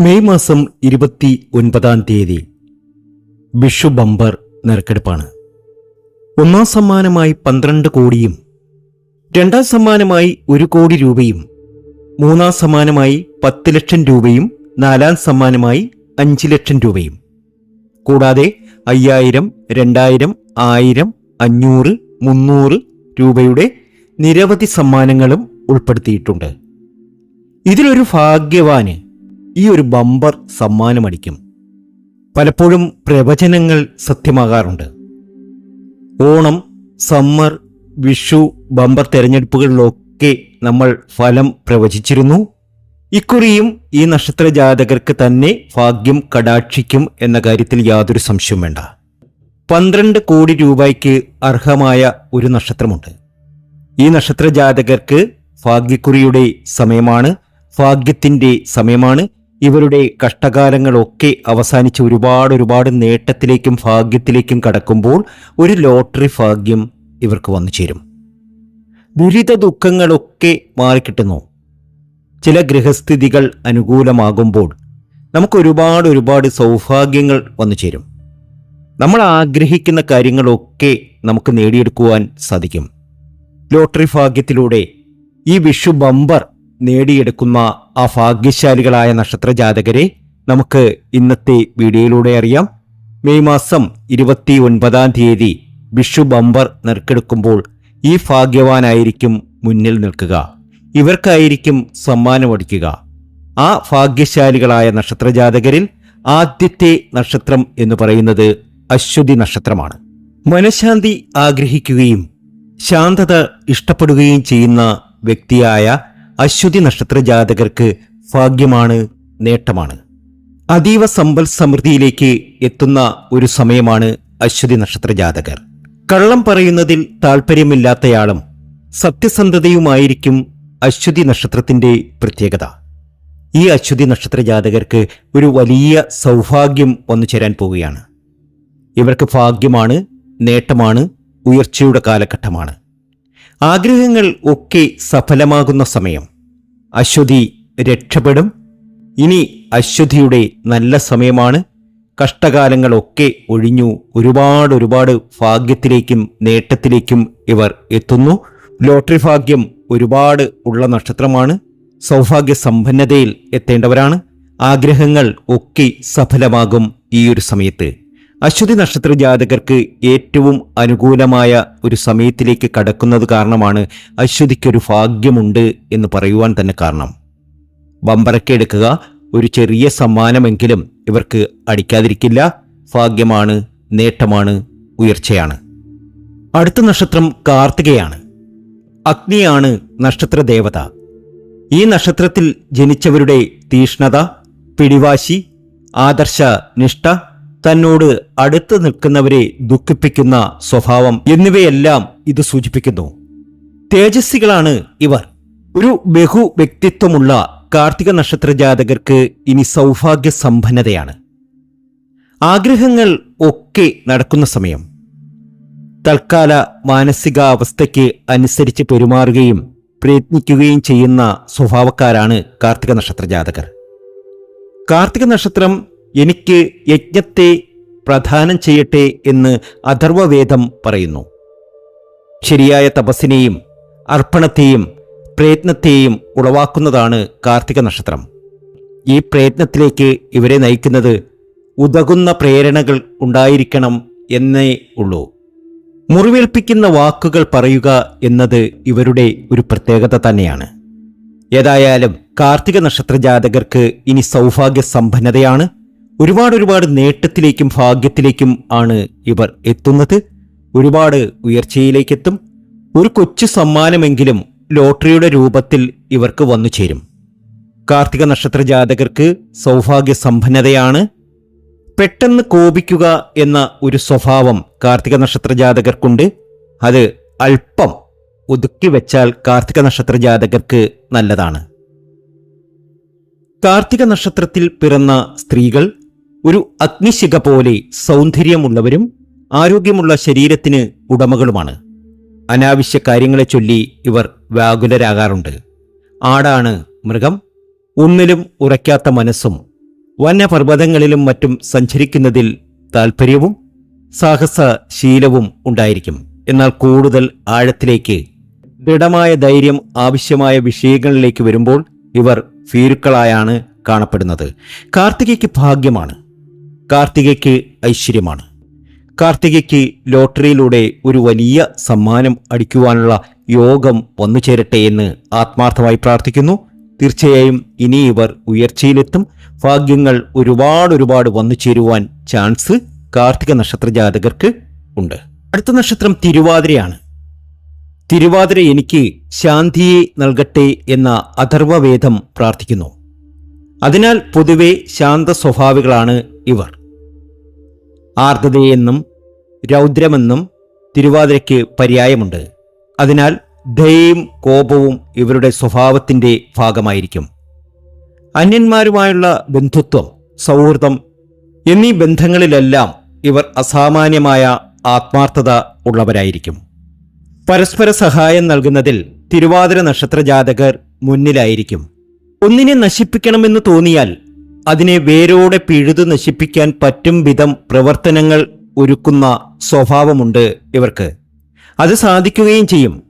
May മാസം ഇരുപത്തി ഒൻപതാം തീയതി. വിഷു ബമ്പർ നറുക്കെടുപ്പാണ്. ഒന്നാം സമ്മാനമായി പന്ത്രണ്ട് കോടിയും രണ്ടാം സമ്മാനമായി ഒരു കോടി രൂപയും മൂന്നാം സമ്മാനമായി പത്ത് ലക്ഷം രൂപയും നാലാം സമ്മാനമായി അഞ്ച് ലക്ഷം രൂപയും. കൂടാതെ അയ്യായിരം രണ്ടായിരം ആയിരം അഞ്ഞൂറ് മുന്നൂറ് രൂപയുടെ നിരവധി സമ്മാനങ്ങളും ഉൾപ്പെടുത്തിയിട്ടുണ്ട്. ഇതിലൊരു ഭാഗ്യവാന് ഈ ഒരു ബമ്പർ സമ്മാനമടിക്കും. പലപ്പോഴും പ്രവചനങ്ങൾ സത്യമാകാറുണ്ട്. ഓണം സമ്മർ വിഷു ബമ്പർ തെരഞ്ഞെടുപ്പുകളിലൊക്കെ നമ്മൾ ഫലം പ്രവചിച്ചിരുന്നു. ഇക്കുറിയും ഈ നക്ഷത്ര ജാതകർക്ക് തന്നെ ഭാഗ്യം കടാക്ഷിക്കും എന്ന കാര്യത്തിൽ യാതൊരു സംശയവും വേണ്ട. പന്ത്രണ്ട് കോടി രൂപയ്ക്ക് അർഹമായ ഒരു നക്ഷത്രമുണ്ട്. ഈ നക്ഷത്ര ജാതകർക്ക് ഭാഗ്യക്കുറിയുടെ സമയമാണ് ഭാഗ്യത്തിന്റെ സമയമാണ്. ഇവരുടെ കഷ്ടകാലങ്ങളൊക്കെ അവസാനിച്ച് ഒരുപാട് ഒരുപാട് നേട്ടത്തിലേക്കും ഭാഗ്യത്തിലേക്കും കടക്കുമ്പോൾ ഒരു ലോട്ടറി ഭാഗ്യം ഇവർക്ക് വന്നു ചേരും ദുരിത ദുഃഖങ്ങളൊക്കെ മാറിക്കിട്ടുന്നു. ചില ഗൃഹസ്ഥിതികൾ അനുകൂലമാകുമ്പോൾ നമുക്ക് ഒരുപാട് ഒരുപാട് സൗഭാഗ്യങ്ങൾ വന്നു ചേരും. നമ്മൾ ആഗ്രഹിക്കുന്ന കാര്യങ്ങളൊക്കെ നമുക്ക് നേടിയെടുക്കുവാൻ സാധിക്കും. ലോട്ടറി ഭാഗ്യത്തിലൂടെ ഈ വിഷു ബമ്പർ നേടിയെടുക്കുന്ന ആ ഭാഗ്യശാലികളായ നക്ഷത്ര ജാതകരെ നമുക്ക് ഇന്നത്തെ വീഡിയോയിലൂടെ അറിയാം. മെയ് മാസം ഇരുപത്തി ഒൻപതാം തീയതി വിഷു ബമ്പർ നെറുക്കെടുക്കുമ്പോൾ ഈ ഭാഗ്യവാനായിരിക്കും മുന്നിൽ നിൽക്കുക. ഇവർക്കായിരിക്കും സമ്മാനമടിക്കുക. ആ ഭാഗ്യശാലികളായ നക്ഷത്രജാതകരിൽ ആദ്യത്തെ നക്ഷത്രം എന്ന് പറയുന്നത് അശ്വതി നക്ഷത്രമാണ്. മനഃശാന്തി ആഗ്രഹിക്കുകയും ശാന്തത ഇഷ്ടപ്പെടുകയും ചെയ്യുന്ന വ്യക്തിയായ അശ്വതി നക്ഷത്ര ജാതകർക്ക് ഭാഗ്യമാണ് നേട്ടമാണ്. അതീവ സമ്പൽ സമൃദ്ധിയിലേക്ക് എത്തുന്ന ഒരു സമയമാണ് അശ്വതി നക്ഷത്ര ജാതകർ കള്ളം പറയുന്നതിൽ താല്പര്യമില്ലാത്തയാളും സത്യസന്ധതയുമായിരിക്കും അശ്വതി നക്ഷത്രത്തിന്റെ പ്രത്യേകത. ഈ അശ്വതി നക്ഷത്ര ജാതകർക്ക് ഒരു വലിയ സൗഭാഗ്യം വന്നു ചേരാൻ പോവുകയാണ്. ഇവർക്ക് ഭാഗ്യമാണ് നേട്ടമാണ് ഉയർച്ചയുടെ കാലഘട്ടമാണ്. ആഗ്രഹങ്ങൾ ഒക്കെ സഫലമാകുന്ന സമയം. അശ്വതി രക്ഷപ്പെടും. ഇനി അശ്വതിയുടെ നല്ല സമയമാണ്. കഷ്ടകാലങ്ങളൊക്കെ ഒഴിഞ്ഞു ഒരുപാട് ഒരുപാട് ഭാഗ്യത്തിലേക്കും നേട്ടത്തിലേക്കും ഇവർ എത്തുന്നു. ലോട്ടറി ഭാഗ്യം ഒരുപാട് ഉള്ള നക്ഷത്രമാണ്. സൗഭാഗ്യ സമ്പന്നതയിൽ എത്തേണ്ടവരാണ്. ആഗ്രഹങ്ങൾ ഒക്കെ സഫലമാകും ഈ ഒരു സമയത്ത്. അശ്വതി നക്ഷത്ര ജാതകർക്ക് ഏറ്റവും അനുകൂലമായ ഒരു സമയത്തിലേക്ക് കടക്കുന്നത് കാരണമാണ് അശ്വതിക്കൊരു ഭാഗ്യമുണ്ട് എന്ന് പറയുവാൻ തന്നെ കാരണം. ബമ്പറൊക്കെ എടുക്കുക. ഒരു ചെറിയ സമ്മാനമെങ്കിലും ഇവർക്ക് അടിക്കാതിരിക്കില്ല. ഭാഗ്യമാണ് നേട്ടമാണ് ഉയർച്ചയാണ്. അടുത്ത നക്ഷത്രം കാർത്തികയാണ്. അഗ്നിയാണ് നക്ഷത്ര ദേവത ഈ നക്ഷത്രത്തിൽ ജനിച്ചവരുടെ തീഷ്ണത പിടിവാശി ആദർശ നിഷ്ഠ തന്നോട് അടുത്ത് നിൽക്കുന്നവരെ ദുഃഖിപ്പിക്കുന്ന സ്വഭാവം എന്നിവയെല്ലാം ഇത് സൂചിപ്പിക്കുന്നു. തേജസ്സികളാണ് ഇവർ. ഒരു ബഹു വ്യക്തിത്വമുള്ള കാർത്തിക നക്ഷത്ര ജാതകർക്ക് ഇനി സൗഭാഗ്യ സമ്പന്നതയാണ് ആഗ്രഹങ്ങൾ ഒക്കെ നടക്കുന്ന സമയം. തൽക്കാല മാനസികാവസ്ഥയ്ക്ക് അനുസരിച്ച് പെരുമാറുകയും പ്രയത്നിക്കുകയും ചെയ്യുന്ന സ്വഭാവക്കാരാണ് കാർത്തിക നക്ഷത്ര ജാതകർ. കാർത്തിക നക്ഷത്രം എനിക്ക് യജ്ഞത്തെ പ്രധാനം ചെയ്യട്ടെ എന്ന് അഥർവവേദം പറയുന്നു. ശരിയായ തപസ്സിനെയും അർപ്പണത്തെയും പ്രയത്നത്തെയും ഉളവാക്കുന്നതാണ് കാർത്തിക നക്ഷത്രം. ഈ പ്രയത്നത്തിലേക്ക് ഇവരെ നയിക്കുന്നത് ഉതകുന്ന പ്രേരണകൾ ഉണ്ടായിരിക്കണം എന്നേ ഉള്ളൂ. മുറിവേൽപ്പിക്കുന്ന വാക്കുകൾ പറയുക എന്നത് ഇവരുടെ ഒരു പ്രത്യേകത തന്നെയാണ്. ഏതായാലും കാർത്തിക നക്ഷത്ര ജാതകർക്ക് ഇനി സൗഭാഗ്യ സമ്പന്നതയാണ്. ഒരുപാട് ഒരുപാട് നേട്ടത്തിലേക്കും ഭാഗ്യത്തിലേക്കും ആണ് ഇവർ എത്തുന്നത്. ഒരുപാട് ഉയർച്ചയിലേക്കെത്തും. ഒരു കൊച്ചു സമ്മാനമെങ്കിലും ലോട്ടറിയുടെ രൂപത്തിൽ ഇവർക്ക് വന്നു ചേരും കാർത്തിക നക്ഷത്ര ജാതകർക്ക് സൗഭാഗ്യ സമ്പന്നതയാണ്. പെട്ടെന്ന് കോപിക്കുക എന്ന ഒരു സ്വഭാവം കാർത്തിക നക്ഷത്ര ജാതകർക്കുണ്ട്. അത് അല്പം ഒതുക്കി വെച്ചാൽ കാർത്തിക നക്ഷത്ര ജാതകർക്ക് നല്ലതാണ്. കാർത്തിക നക്ഷത്രത്തിൽ പിറന്ന സ്ത്രീകൾ ഒരു അഗ്നിശിഖ പോലെ സൗന്ദര്യമുള്ളവരും ആരോഗ്യമുള്ള ശരീരത്തിന് ഉടമകളുമാണ്. അനാവശ്യ കാര്യങ്ങളെ ചൊല്ലി ഇവർ വ്യാകുലരാകാറുണ്ട്. ആടാണ് മൃഗം. ഒന്നിലും ഉറയ്ക്കാത്ത മനസ്സും വന്യപർവതങ്ങളിലും മറ്റും സഞ്ചരിക്കുന്നതിൽ താൽപ്പര്യവും സാഹസശീലവും ഉണ്ടായിരിക്കും. എന്നാൽ കൂടുതൽ ആഴത്തിലേക്ക് ദൃഢമായ ധൈര്യം ആവശ്യമായ വിഷയങ്ങളിലേക്ക് വരുമ്പോൾ ഇവർ ഭീരുക്കളായാണ് കാണപ്പെടുന്നത്. കാർത്തികയ്ക്ക് ഭാഗ്യമാണ്. കാർത്തികയ്ക്ക് ഐശ്വര്യമാണ്. കാർത്തികയ്ക്ക് ലോട്ടറിയിലൂടെ ഒരു വലിയ സമ്മാനം അടിക്കുവാനുള്ള യോഗം വന്നു ചേരട്ടെ എന്ന് ആത്മാർത്ഥമായി പ്രാർത്ഥിക്കുന്നു. തീർച്ചയായും ഇനി ഇവർ ഉയർച്ചയിലെത്തും. ഭാഗ്യങ്ങൾ ഒരുപാട് ഒരുപാട് വന്നു ചേരുവാൻ ചാൻസ് കാർത്തിക നക്ഷത്ര ജാതകർക്ക് ഉണ്ട്. അടുത്ത നക്ഷത്രം തിരുവാതിരയാണ്. തിരുവാതിര എനിക്ക് ശാന്തിയെ നൽകട്ടെ എന്ന അഥർവവേദം പ്രാർത്ഥിക്കുന്നു. അതിനാൽ പൊതുവെ ശാന്ത സ്വഭാവികളാണ് ഇവർ. ആർദ്രതയെന്നും രൗദ്രമെന്നും തിരുവാതിരയ്ക്ക് പര്യായമുണ്ട്. അതിനാൽ ദയയും കോപവും ഇവരുടെ സ്വഭാവത്തിന്റെ ഭാഗമായിരിക്കും. അന്യന്മാരുമായുള്ള ബന്ധുത്വം സൗഹൃദം എന്നീ ബന്ധങ്ങളിലെല്ലാം ഇവർ അസാമാന്യമായ ആത്മാർത്ഥത ഉള്ളവരായിരിക്കും. പരസ്പര സഹായം നൽകുന്നതിൽ തിരുവാതിര നക്ഷത്ര ജാതകർ മുന്നിലായിരിക്കും. ഒന്നിനെ നശിപ്പിക്കണമെന്ന് തോന്നിയാൽ അതിനെ വേരോടെ പിഴുതു നശിപ്പിക്കാൻ പറ്റും വിധം പ്രവർത്തനങ്ങൾ ഒരുക്കുന്ന സ്വഭാവമുണ്ട് ഇവർക്ക്. അത് സാധിക്കുകയും ചെയ്യും.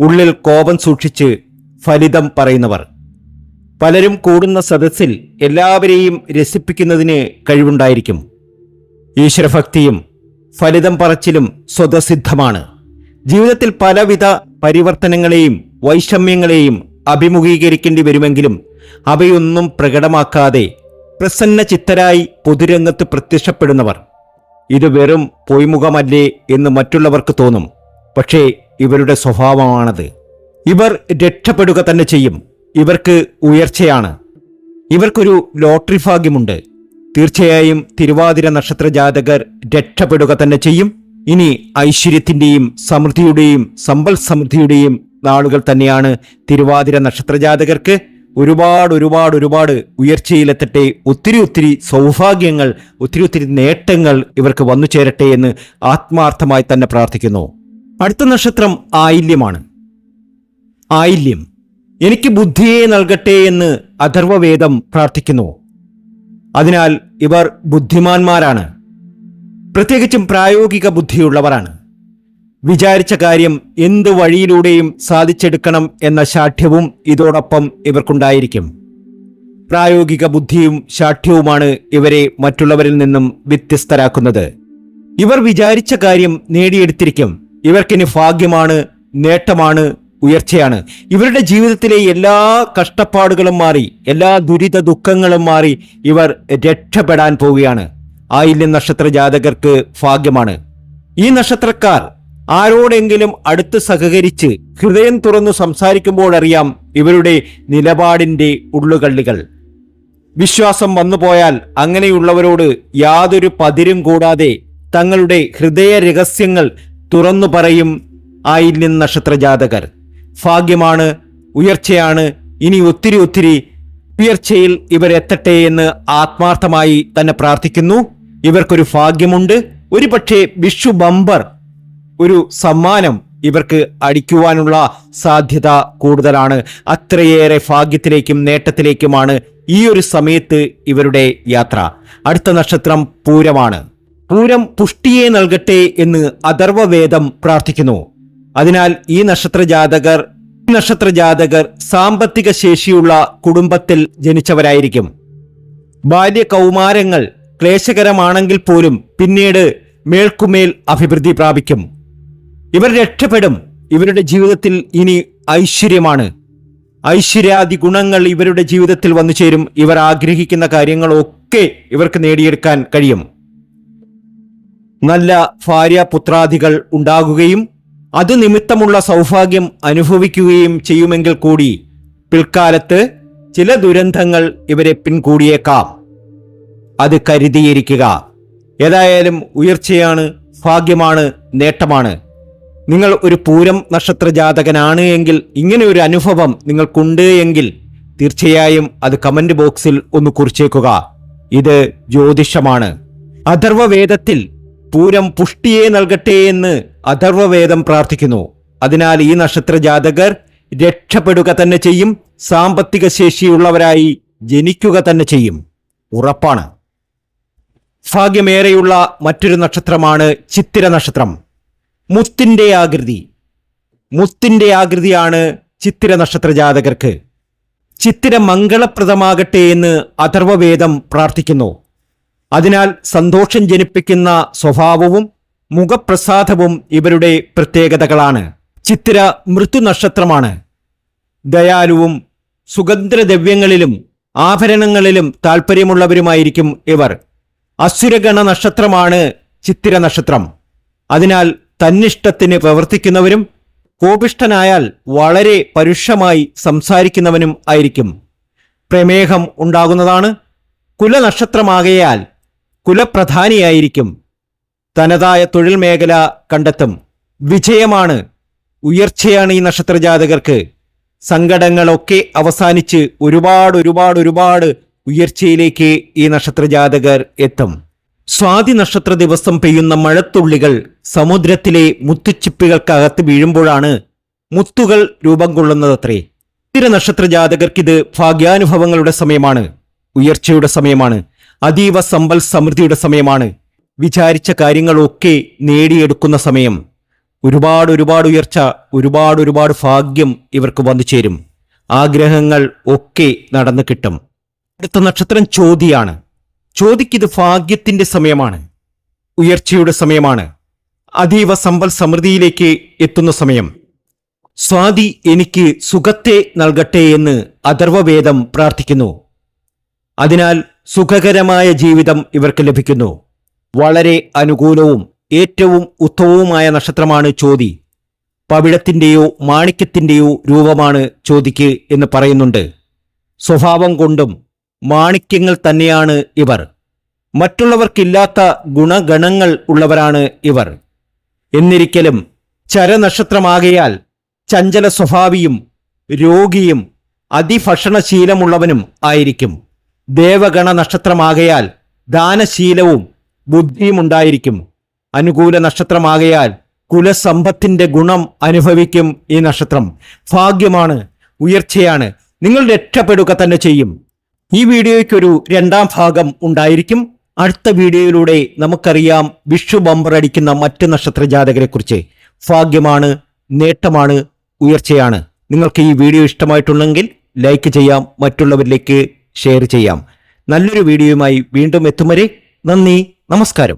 ഉള്ളിൽ കോപം സൂക്ഷിച്ച് ഫലിതം പറയുന്നവർ. പലരും കൂടുന്ന സദസ്സിൽ എല്ലാവരെയും രസിപ്പിക്കുന്നതിന് കഴിവുണ്ടായിരിക്കും. ഈശ്വരഭക്തിയും ഫലിതം പറച്ചിലും സ്വതസിദ്ധമാണ്. ജീവിതത്തിൽ പലവിധ പരിവർത്തനങ്ങളെയും വൈഷമ്യങ്ങളെയും അഭിമുഖീകരിക്കേണ്ടി വരുമെങ്കിലും അവയൊന്നും പ്രകടമാക്കാതെ പ്രസന്ന ചിത്തരായി പൊതുരംഗത്ത് പ്രത്യക്ഷപ്പെടുന്നവർ. ഇത് വെറും പൊയ്മുഖമല്ലേ എന്ന് മറ്റുള്ളവർക്ക് തോന്നും. പക്ഷേ ഇവരുടെ സ്വഭാവമാണത്. ഇവർ രക്ഷപ്പെടുക തന്നെ ചെയ്യും. ഇവർക്ക് ഉയർച്ചയാണ്. ഇവർക്കൊരു ലോട്ടറി ഭാഗ്യമുണ്ട്. തീർച്ചയായും തിരുവാതിര നക്ഷത്ര ജാതകർ രക്ഷപ്പെടുക തന്നെ ചെയ്യും. ഇനി ഐശ്വര്യത്തിന്റെയും സമൃദ്ധിയുടെയും സമ്പൽ സമൃദ്ധിയുടെയും നാളുകൾ തന്നെയാണ് തിരുവാതിര നക്ഷത്ര ജാതകർക്ക് ഒരുപാട് ഒരുപാട് ഒരുപാട് ഉയർച്ചയിലെത്തട്ടെ. ഒത്തിരി ഒത്തിരി സൗഭാഗ്യങ്ങൾ ഒത്തിരി ഒത്തിരി നേട്ടങ്ങൾ ഇവർക്ക് വന്നു ചേരട്ടെ എന്ന് ആത്മാർത്ഥമായി തന്നെ പ്രാർത്ഥിക്കുന്നു. അടുത്ത നക്ഷത്രം ആയില്യമാണ്. ആയില്യം. എനിക്ക് ബുദ്ധിയെ നൽകട്ടെ എന്ന് അഥർവവേദം പ്രാർത്ഥിക്കുന്നു. അതിനാൽ ഇവർ ബുദ്ധിമാന്മാരാണ്. പ്രത്യേകിച്ചും പ്രായോഗിക ബുദ്ധിയുള്ളവരാണ്. വിചാരിച്ച കാര്യം എന്ത് വഴിയിലൂടെയും സാധിച്ചെടുക്കണം എന്ന ശാഠ്യവും ഇതോടൊപ്പം ഇവർക്കുണ്ടായിരിക്കും. പ്രായോഗിക ബുദ്ധിയും ശാഠ്യവുമാണ് ഇവരെ മറ്റുള്ളവരിൽ നിന്നും വ്യത്യസ്തരാക്കുന്നത്. ഇവർ വിചാരിച്ച കാര്യം നേടിയെടുത്തിരിക്കും. ഇവർക്കിനി ഭാഗ്യമാണ് നേട്ടമാണ് ഉയർച്ചയാണ്. ഇവരുടെ ജീവിതത്തിലെ എല്ലാ കഷ്ടപ്പാടുകളും മാറി എല്ലാ ദുരിത ദുഃഖങ്ങളും മാറി ഇവർ രക്ഷപ്പെടാൻ പോവുകയാണ്. ആയില്യം നക്ഷത്ര ജാതകർക്ക് ഭാഗ്യമാണ്. ഈ നക്ഷത്രക്കാർ ആരോടെങ്കിലും അടുത്ത് സഹകരിച്ച് ഹൃദയം തുറന്നു സംസാരിക്കുമ്പോഴറിയാം ഇവരുടെ നിലപാടിന്റെ ഉള്ളുകള്ളികൾ. വിശ്വാസം വന്നുപോയാൽ അങ്ങനെയുള്ളവരോട് യാതൊരു പതിരും കൂടാതെ തങ്ങളുടെ ഹൃദയ രഹസ്യങ്ങൾ തുറന്നു പറയും ആയില്യം നക്ഷത്ര ജാതകർ. ഭാഗ്യമാണ് ഉയർച്ചയാണ് ഇനി ഒത്തിരി ഒത്തിരി ഉയർച്ചയിൽ ഇവരെത്തട്ടെ എന്ന് ആത്മാർത്ഥമായി തന്നെ പ്രാർത്ഥിക്കുന്നു. ഇവർക്കൊരു ഭാഗ്യമുണ്ട്. ഒരു പക്ഷേ വിഷു ബമ്പർ ഒരു സമ്മാനം ഇവർക്ക് അടിക്കുവാനുള്ള സാധ്യത കൂടുതലാണ്. അത്രയേറെ ഭാഗ്യത്തിലേക്കും നേട്ടത്തിലേക്കുമാണ് ഈ ഒരു സമയത്ത് ഇവരുടെ യാത്ര. അടുത്ത നക്ഷത്രം പൂരമാണ്. പൂരം പുഷ്ടിയെ നൽകട്ടെ എന്ന് അഥർവവേദം പ്രാർത്ഥിക്കുന്നു. അതിനാൽ ഈ നക്ഷത്ര ജാതകർ നക്ഷത്ര ജാതകർ സാമ്പത്തിക ശേഷിയുള്ള കുടുംബത്തിൽ ജനിച്ചവരായിരിക്കും. ബാല്യ കൗമാരങ്ങൾ ക്ലേശകരമാണെങ്കിൽ പോലും പിന്നീട് മേൽക്കുമേൽ അഭിവൃദ്ധി പ്രാപിക്കും. ഇവർ രക്ഷപ്പെടും. ഇവരുടെ ജീവിതത്തിൽ ഇനി ഐശ്വര്യമാണ്. ഐശ്വര്യാദി ഗുണങ്ങൾ ഇവരുടെ ജീവിതത്തിൽ വന്നു ചേരും. ഇവർ ആഗ്രഹിക്കുന്ന കാര്യങ്ങളൊക്കെ ഇവർക്ക് നേടിയെടുക്കാൻ കഴിയും. നല്ല ഭാര്യ പുത്രാദികൾ ഉണ്ടാകുകയും അത് നിമിത്തമുള്ള സൗഭാഗ്യം അനുഭവിക്കുകയും ചെയ്യുമെങ്കിൽ കൂടി പിൽക്കാലത്ത് ചില ദുരന്തങ്ങൾ ഇവരെ പിൻകൂടിയേക്കാം. അത് കരുതിയിരിക്കുക. ഏതായാലും ഉയർച്ചയാണ് ഭാഗ്യമാണ് നേട്ടമാണ്. നിങ്ങൾ ഒരു പൂരം നക്ഷത്ര ജാതകനാണ് എങ്കിൽ ഇങ്ങനെ ഒരു അനുഭവം നിങ്ങൾക്കുണ്ട് എങ്കിൽ തീർച്ചയായും അത് കമന്റ് ബോക്സിൽ ഒന്ന് കുറിച്ചേക്കുക. ഇത് ജ്യോതിഷമാണ്. അഥർവവേദത്തിൽ പൂരം പുഷ്ടിയെ നൽകട്ടെ എന്ന് അഥർവവേദം പ്രാർത്ഥിക്കുന്നു. അതിനാൽ ഈ നക്ഷത്ര ജാതകർ രക്ഷപ്പെടുക തന്നെ ചെയ്യും സാമ്പത്തിക ശേഷിയുള്ളവരായി ജനിക്കുക തന്നെ ചെയ്യും. ഉറപ്പാണ്. ഭാഗ്യമേറെയുള്ള മറ്റൊരു നക്ഷത്രമാണ് ചിത്തിര നക്ഷത്രം. മുത്തിന്റെ ആകൃതി. മുത്തിന്റെ ആകൃതിയാണ് ചിത്തിര നക്ഷത്ര ജാതകർക്ക് ചിത്തിര മംഗളപ്രദമാകട്ടെ എന്ന് അഥർവവേദം പ്രാർത്ഥിക്കുന്നു. അതിനാൽ സന്തോഷം ജനിപ്പിക്കുന്ന സ്വഭാവവും മുഖപ്രസാദവും ഇവരുടെ പ്രത്യേകതകളാണ്. ചിത്തിര മൃത്യു നക്ഷത്രമാണ് ദയാലുവും സുഗന്ധദ്രവ്യങ്ങളിലും ആഭരണങ്ങളിലും താൽപ്പര്യമുള്ളവരുമായിരിക്കും ഇവർ. അസുരഗണ നക്ഷത്രമാണ് ചിത്തിര നക്ഷത്രം. അതിനാൽ തന്നിഷ്ടത്തിന് പ്രവർത്തിക്കുന്നവരും കോപിഷ്ഠനായാൽ വളരെ പരുഷമായി സംസാരിക്കുന്നവനും ആയിരിക്കും. പ്രമേഹം ഉണ്ടാകുന്നതാണ് കുലനക്ഷത്രമാകയാൽ കുലപ്രധാനിയായിരിക്കും. തനതായ തൊഴിൽ മേഖല കണ്ടെത്തും. വിജയമാണ്. ഉയർച്ചയാണ് ഈ നക്ഷത്ര ജാതകർക്ക് സങ്കടങ്ങളൊക്കെ അവസാനിച്ച് ഒരുപാട് ഒരുപാട് ഒരുപാട് ഉയർച്ചയിലേക്ക് ഈ നക്ഷത്ര ജാതകർ എത്തും. സ്വാതി നക്ഷത്ര ദിവസം പെയ്യുന്ന മഴത്തുള്ളികൾ സമുദ്രത്തിലെ മുത്തുച്ചിപ്പികൾക്കകത്ത് വീഴുമ്പോഴാണ് മുത്തുകൾ രൂപം കൊള്ളുന്നതത്രേ. സ്ഥിര നക്ഷത്ര ഇത് ഭാഗ്യാനുഭവങ്ങളുടെ സമയമാണ്. ഉയർച്ചയുടെ സമയമാണ്. അതീവ സമ്പൽ സമൃദ്ധിയുടെ സമയമാണ്. വിചാരിച്ച കാര്യങ്ങളൊക്കെ നേടിയെടുക്കുന്ന സമയം. ഒരുപാട് ഒരുപാട് ഉയർച്ച ഒരുപാട് ഒരുപാട് ഭാഗ്യം ഇവർക്ക് വന്നു ചേരും. ആഗ്രഹങ്ങൾ ഒക്കെ നടന്നു കിട്ടും. അടുത്ത നക്ഷത്രം ചോതിയാണ്. ചോതിക്കിത് ഭാഗ്യത്തിന്റെ സമയമാണ്. ഉയർച്ചയുടെ സമയമാണ്. അതീവ സമ്പൽ സമൃദ്ധിയിലേക്ക് എത്തുന്ന സമയം. സ്വാതി എനിക്ക് സുഖത്തെ നൽകട്ടെ എന്ന് അഥർവവേദം പ്രാർത്ഥിക്കുന്നു. അതിനാൽ സുഖകരമായ ജീവിതം ഇവർക്ക് ലഭിക്കുന്നു. വളരെ അനുകൂലവും ഏറ്റവും ഉത്തമവുമായ നക്ഷത്രമാണ് ചോതി. പവിഴത്തിന്റെയോ മാണിക്യത്തിന്റെയോ രൂപമാണ് ചോതിക്ക് എന്ന് പറയുന്നുണ്ട്. സ്വഭാവം കൊണ്ടും മാണിക്യങ്ങൾ തന്നെയാണ് ഇവർ. മറ്റുള്ളവർക്കില്ലാത്ത ഗുണഗണങ്ങൾ ഉള്ളവരാണ് ഇവർ. എന്നിരിക്കലും ചരനക്ഷത്രമാകയാൽ ചഞ്ചല സ്വഭാവിയും രോഗിയും അതിഭക്ഷണശീലമുള്ളവനും ആയിരിക്കും. ദേവഗണ നക്ഷത്രമാകയാൽ ദാനശീലവും ബുദ്ധിയും ഉണ്ടായിരിക്കും അനുകൂല നക്ഷത്രമാകയാൽ കുലസമ്പത്തിന്റെ ഗുണം അനുഭവിക്കും ഈ നക്ഷത്രം. ഭാഗ്യമാണ് ഉയർച്ചയാണ്. നിങ്ങൾ രക്ഷപ്പെടുക തന്നെ ചെയ്യും. ഈ വീഡിയോയ്ക്കൊരു രണ്ടാം ഭാഗം ഉണ്ടായിരിക്കും. അടുത്ത വീഡിയോയിലൂടെ നമുക്കറിയാം വിഷു ബമ്പർ അടിക്കുന്ന മറ്റ് നക്ഷത്ര ജാതകരെ കുറിച്ച് ഭാഗ്യമാണ് നേട്ടമാണ് ഉയർച്ചയാണ്. നിങ്ങൾക്ക് ഈ വീഡിയോ ഇഷ്ടമായിട്ടുണ്ടെങ്കിൽ ലൈക്ക് ചെയ്യാം മറ്റുള്ളവരിലേക്ക് ഷെയർ ചെയ്യാം. നല്ലൊരു വീഡിയോയുമായി വീണ്ടും എത്തും വരെ നന്ദി. നമസ്കാരം